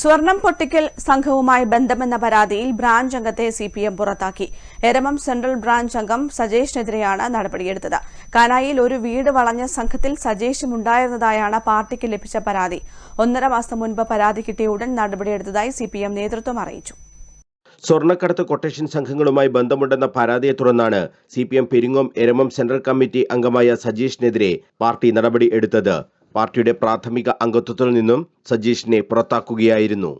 സ്വർണം പൊട്ടിക്കൽ സംഘവുമായി ബന്ധമെന്ന പരാതിയിൽ ബ്രാഞ്ച് അംഗത്തെ സി പി എം പുറത്താക്കി. എരമം സെൻട്രൽ ബ്രാഞ്ച് അംഗം സജേഷിനെതിരെയാണ് നടപടിയെടുത്തത്. കാനായിൽ ഒരു വീട് വളഞ്ഞ സംഘത്തിൽ സജേഷും ഉണ്ടായിരുന്നതായാണ് പാർട്ടിക്ക് ലഭിച്ച പരാതി. ഒന്നര മാസം മുൻപ് പരാതി കിട്ടിയ ഉടൻ നടപടിയെടുത്തതായി സി പി എം നേതൃത്വം അറിയിച്ചു. സ്വർണക്കടത്ത് കൊട്ടേഷൻ സംഘങ്ങളുമായി ബന്ധമുണ്ടെന്ന പരാതിയെ തുടർന്നാണ് C P M Peringome Eramam central committee അംഗമായ സജീഷിനെതിരെ പാർട്ടി നടപടി എടുത്തത്. പാർട്ടിയുടെ പ്രാഥമിക അംഗത്വത്തിൽ നിന്നും സജീഷിനെ പുറത്താക്കുകയായിരുന്നു.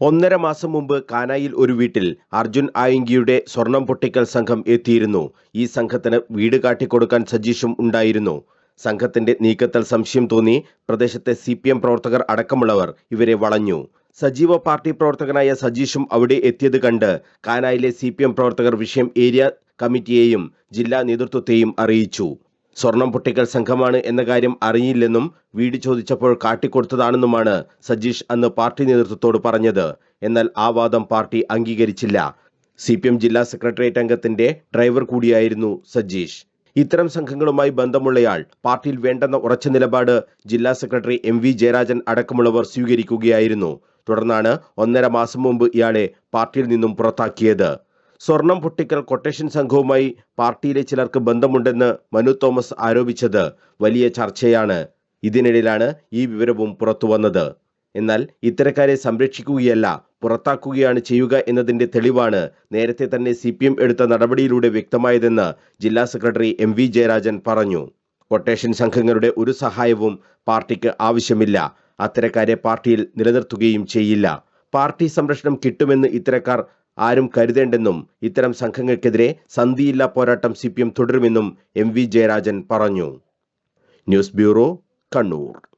ഒന്നര മാസം മുമ്പ് കാനായിൽ ഒരു വീട്ടിൽ അർജുൻ ആയിങ്കിയുടെ സ്വർണം പൊട്ടിക്കൽ സംഘം എത്തിയിരുന്നു. ഈ സംഘത്തിന് വീട് കാട്ടിക്കൊടുക്കാൻ സജീഷും ഉണ്ടായിരുന്നു. സംഘത്തിന്റെ നീക്കത്തിൽ സംശയം തോന്നി പ്രദേശത്തെ സി പ്രവർത്തകർ അടക്കമുള്ളവർ ഇവരെ വളഞ്ഞു. സജീവ പാർട്ടി പ്രവർത്തകനായ സജീഷും അവിടെ എത്തിയത് കണ്ട് കാനായിലെ സി പ്രവർത്തകർ വിഷയം ഏരിയ കമ്മിറ്റിയെയും ജില്ലാ നേതൃത്വത്തെയും അറിയിച്ചു. സ്വർണം പൊട്ടിക്കൽ സംഘമാണ് എന്ന കാര്യം അറിയില്ലെന്നും വീട് ചോദിച്ചപ്പോൾ കാട്ടിക്കൊടുത്തതാണെന്നുമാണ് സജീഷ് അന്ന് പാർട്ടി നേതൃത്വത്തോട് പറഞ്ഞത്. എന്നാൽ ആ വാദം പാർട്ടി അംഗീകരിച്ചില്ല. സി പി എം ജില്ലാ സെക്രട്ടേറിയറ്റ് അംഗത്തിന്റെ ഡ്രൈവർ കൂടിയായിരുന്നു സജീഷ്. ഇത്തരം സംഘങ്ങളുമായി ബന്ധമുള്ളയാൾ പാർട്ടിയിൽ വേണ്ടെന്ന ഉറച്ച നിലപാട് ജില്ലാ സെക്രട്ടറി എം വി ജയരാജൻ അടക്കമുള്ളവർ സ്വീകരിക്കുകയായിരുന്നു. തുടർന്നാണ് ഒന്നര മാസം മുമ്പ് ഇയാളെ പാർട്ടിയിൽ നിന്നും പുറത്താക്കിയത്. സ്വർണം പൊട്ടിക്കൽ കൊട്ടേഷൻ സംഘവുമായി പാർട്ടിയിലെ ചിലർക്ക് ബന്ധമുണ്ടെന്ന് മനു തോമസ് ആരോപിച്ചത് വലിയ ചർച്ചയാണ്. ഇതിനിടയിലാണ് ഈ വിവരവും പുറത്തുവന്നത് എന്നാൽ ഇത്തരക്കാരെ സംരക്ഷിക്കുകയല്ല പുറത്താക്കുകയാണ് ചെയ്യുക എന്നതിന്റെ തെളിവാണ് നേരത്തെ തന്നെ സി പി എം എടുത്ത നടപടിയിലൂടെ വ്യക്തമായതെന്ന് ജില്ലാ സെക്രട്ടറി എം വി ജയരാജൻ പറഞ്ഞു. കൊട്ടേഷൻ സംഘങ്ങളുടെ ഒരു സഹായവും പാർട്ടിക്ക് ആവശ്യമില്ല. അത്തരക്കാരെ പാർട്ടിയിൽ നിലനിർത്തുകയും ചെയ്യില്ല. പാർട്ടി സംരക്ഷണം കിട്ടുമെന്ന് ഇത്തരക്കാർ ആരും കരുതേണ്ടെന്നും ഇത്തരം സംഘങ്ങൾക്കെതിരെ സന്ധിയില്ലാ പോരാട്ടം സി തുടരുമെന്നും എം വി ജയരാജൻ പറഞ്ഞു. News bureau Kannur.